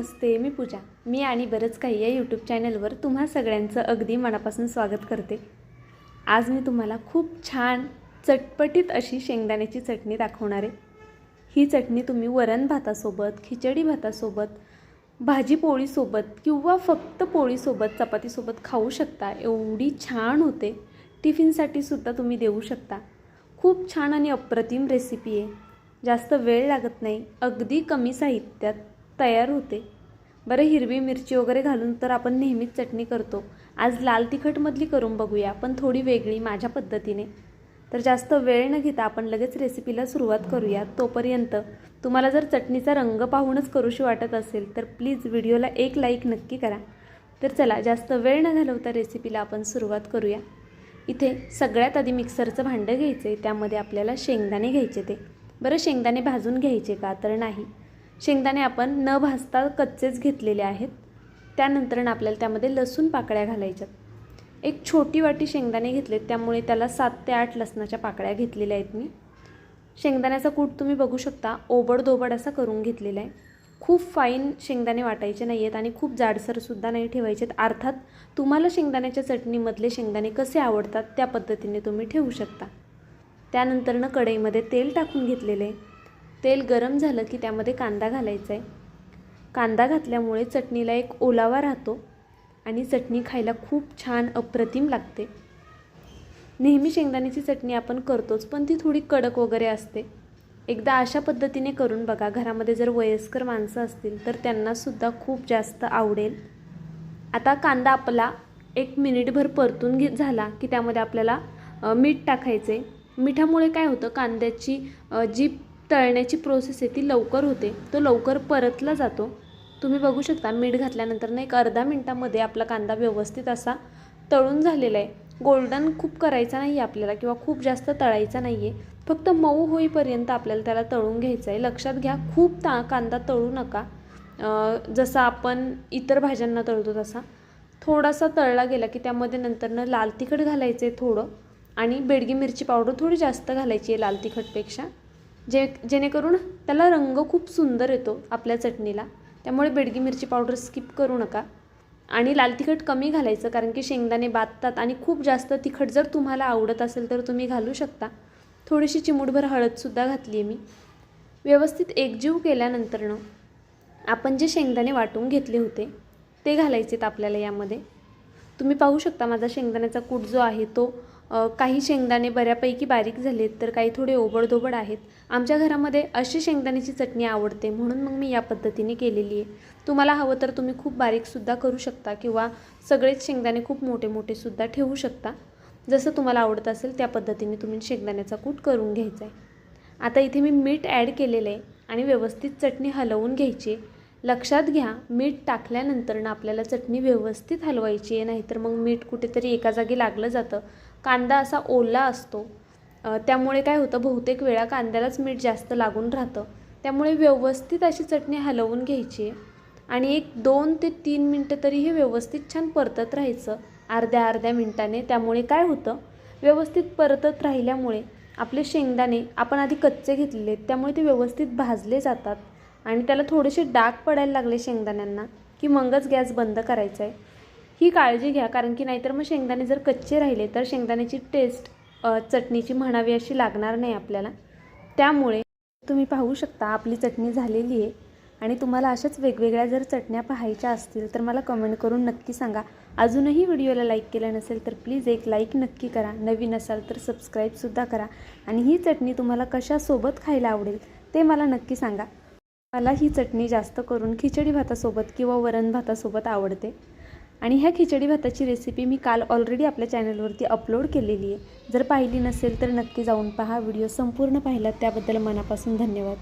नमस्ते मी पूजा. मी आणि बरंच काही या यूट्यूब चॅनलवर तुम्हा सगळ्यांचं अगदी मनापासून स्वागत करते. आज मी तुम्हाला खूप छान चटपटीत अशी शेंगदाण्याची चटणी दाखवणार आहे. ही चटणी तुम्ही वरण भातासोबत खिचडी भातासोबत भाजी पोळीसोबत किंवा फक्त पोळीसोबत चपातीसोबत खाऊ शकता. एवढी छान होते. टिफिनसाठी सुद्धा तुम्ही देऊ शकता. खूप छान आणि अप्रतिम रेसिपी आहे. जास्त वेळ लागत नाही. अगदी कमी साहित्यात तयार होते. बरं हिरवी मिरची वगैरे घालून तर आपण नेहमीच चटणी करतो. आज लाल तिखटमधली करून बघूया पण थोडी वेगळी माझ्या पद्धतीने. तर जास्त वेळ न घेता आपण लगेच रेसिपीला सुरुवात करूया. तोपर्यंत तुम्हाला जर चटणीचा रंग पाहूनच करूशी वाटत असेल तर प्लीज व्हिडिओला एक लाईक नक्की करा. तर चला जास्त वेळ न घालवता रेसिपीला आपण सुरुवात करूया. इथे सगळ्यात आधी मिक्सरचं भांडं घ्यायचं आहे त्यामध्ये आपल्याला शेंगदाणे घ्यायचे ते. बरं शेंगदाणे भाजून घ्यायचे का? तर नाही. शेंगदाणे आपण न भाजता कच्चेच घेतलेले आहेत. त्यानंतर आपल्याला त्यामध्ये लसूण पाकळ्या घालायच्यात. एक छोटी वाटी शेंगदाणे घेतलेत त्यामुळे त्याला सात ते आठ लसणाच्या पाकळ्या घेतलेल्या आहेत मी. शेंगदाण्याचा कूट तुम्ही बघू शकता ओबडधोबड असा करून घेतलेला आहे. खूप फाईन शेंगदाणे वाटायचे नाही आहेत आणि खूप जाडसरसुद्धा नाही ठेवायचे आहेत अर्थात तुम्हाला शेंगदाण्याच्या चटणीमधले शेंगदाणे कसे आवडतात त्या पद्धतीने तुम्ही ठेवू शकता. त्यानंतरनं कढईमध्ये तेल टाकून घेतलेले आहे. तेल गरम झालं की त्यामध्ये कांदा घालायचा आहे. कांदा घातल्यामुळे चटणीला एक ओलावा राहतो आणि चटणी खायला खूप छान अप्रतिम लागते. नेहमी शेंगदाण्याची चटणी आपण करतोच पण ती थोडी कडक वगैरे असते. एकदा अशा पद्धतीने करून बघा घरामध्ये जर वयस्कर माणसं असतील तर त्यांनासुद्धा खूप जास्त आवडेल. आता कांदा आपला एक मिनिटभर परतून घे झाला की त्यामध्ये आपल्याला मीठ टाकायचं आहे मिठामुळे काय होतं कांद्याची जी तळण्याची प्रोसेस आहे ती लवकर होते. तो लवकर परतला जातो. तुम्ही बघू शकता मीठ घातल्यानंतर ना एक अर्धा मिनटामध्ये आपला कांदा व्यवस्थित असा तळून झालेला आहे. गोल्डन खूप करायचा नाही आहे आपल्याला किंवा खूप जास्त तळायचा नाही आहे फक्त मऊ होईपर्यंत आपल्याला त्याला तळून घ्यायचं आहे लक्षात घ्या खूप ता कांदा तळू नका. जसा आपण इतर भाज्यांना तळतो तसा. थोडासा तळला गेला की त्यामध्ये नंतरनं लाल तिखट घालायचं आहे थोडं. आणि बेडगी मिरची पावडर थोडी जास्त घालायची आहे लाल तिखटपेक्षा. जे जेणेकरून त्याला रंग खूप सुंदर येतो आपल्या चटणीला. त्यामुळे बेडगी मिरची पावडर स्किप करू नका. आणि लाल तिखट कमी घालायचं कारण की शेंगदाणे बाततात आणि खूप जास्त तिखट जर तुम्हाला आवडत असेल तर तुम्ही घालू शकता. थोडीशी चिमूटभर हळदसुद्धा घातली आहे मी. व्यवस्थित एकजीव केल्यानंतरनं आपण जे शेंगदाणे वाटून घेतले होते ते घालायचेत आपल्याला यामध्ये. तुम्ही पाहू शकता माझा शेंगदाण्याचा कूट जो आहे तो काही शेंगदाणे बऱ्यापैकी बारीक झालेत तर काही थोडे ओबडधोबड आहेत. आमच्या घरामध्ये अशी शेंगदाण्याची चटणी आवडते म्हणून मग मी या पद्धतीने केलेली आहे. तुम्हाला हवं तर तुम्ही खूप बारीकसुद्धा करू शकता किंवा सगळेच शेंगदाणे खूप मोठे मोठेसुद्धा ठेवू शकता. जसं तुम्हाला आवडत असेल त्या पद्धतीने तुम्ही शेंगदाण्याचा कूट करून घ्यायचा आहे. आता इथे मी मीठ ॲड केलेलं आहे आणि व्यवस्थित चटणी हलवून घ्यायची आहे. लक्षात घ्या मीठ टाकल्यानंतर ना आपल्याला चटणी व्यवस्थित हलवायची आहे नाहीतर मग मीठ कुठेतरी एका जागी लागलं जातं. कांदा असा ओला असतो. त्यामुळे काय होतं बहुतेक वेळा कांद्यालाच मीठ जास्त लागून राहतं. त्यामुळे व्यवस्थित अशी चटणी हलवून घ्यायची आहे आणि एक दोन ते तीन मिनटं तरी हे व्यवस्थित छान परतत राहायचं अर्ध्या अर्ध्या मिनटाने. त्यामुळे काय होतं व्यवस्थित परतत राहिल्यामुळे आपले शेंगदाणे आपण आधी कच्चे घेतलेले त्यामुळे ते व्यवस्थित भाजले जातात आणि त्याला थोडेसे डाग पडायला लागले शेंगदाण्यांना की मगच गॅस बंद करायचा आहे. ही काळजी घ्या कारण की नाहीतर मग शेंगदाणे जर कच्चे राहिले तर शेंगदाण्याची टेस्ट चटणीची म्हणावी अशी लागणार नाही आपल्याला. त्यामुळे तुम्ही पाहू शकता आपली चटणी झालेली आहे. आणि तुम्हाला अशाच वेगवेगळ्या जर चटण्या पाहायच्या असतील तर मला कमेंट करून नक्की सांगा. अजूनही व्हिडिओला लाईक केलं नसेल तर प्लीज एक लाईक नक्की करा. नवीन असाल तर सबस्क्राईबसुद्धा करा. आणि ही चटणी तुम्हाला कशासोबत खायला आवडेल ते मला नक्की सांगा. मला ही चटणी जास्त करून खिचडी भातासोबत किंवा वरण भातासोबत आवडते. आणि ह्या खिचडी भाताची रेसिपी मी काल ऑलरेडी आपल्या चॅनलवरती अपलोड केलेली आहे. जर पाहिली नसेल तर नक्की जाऊन पहा. व्हिडिओ संपूर्ण पाहिलात त्याबद्दल मनापासून धन्यवाद.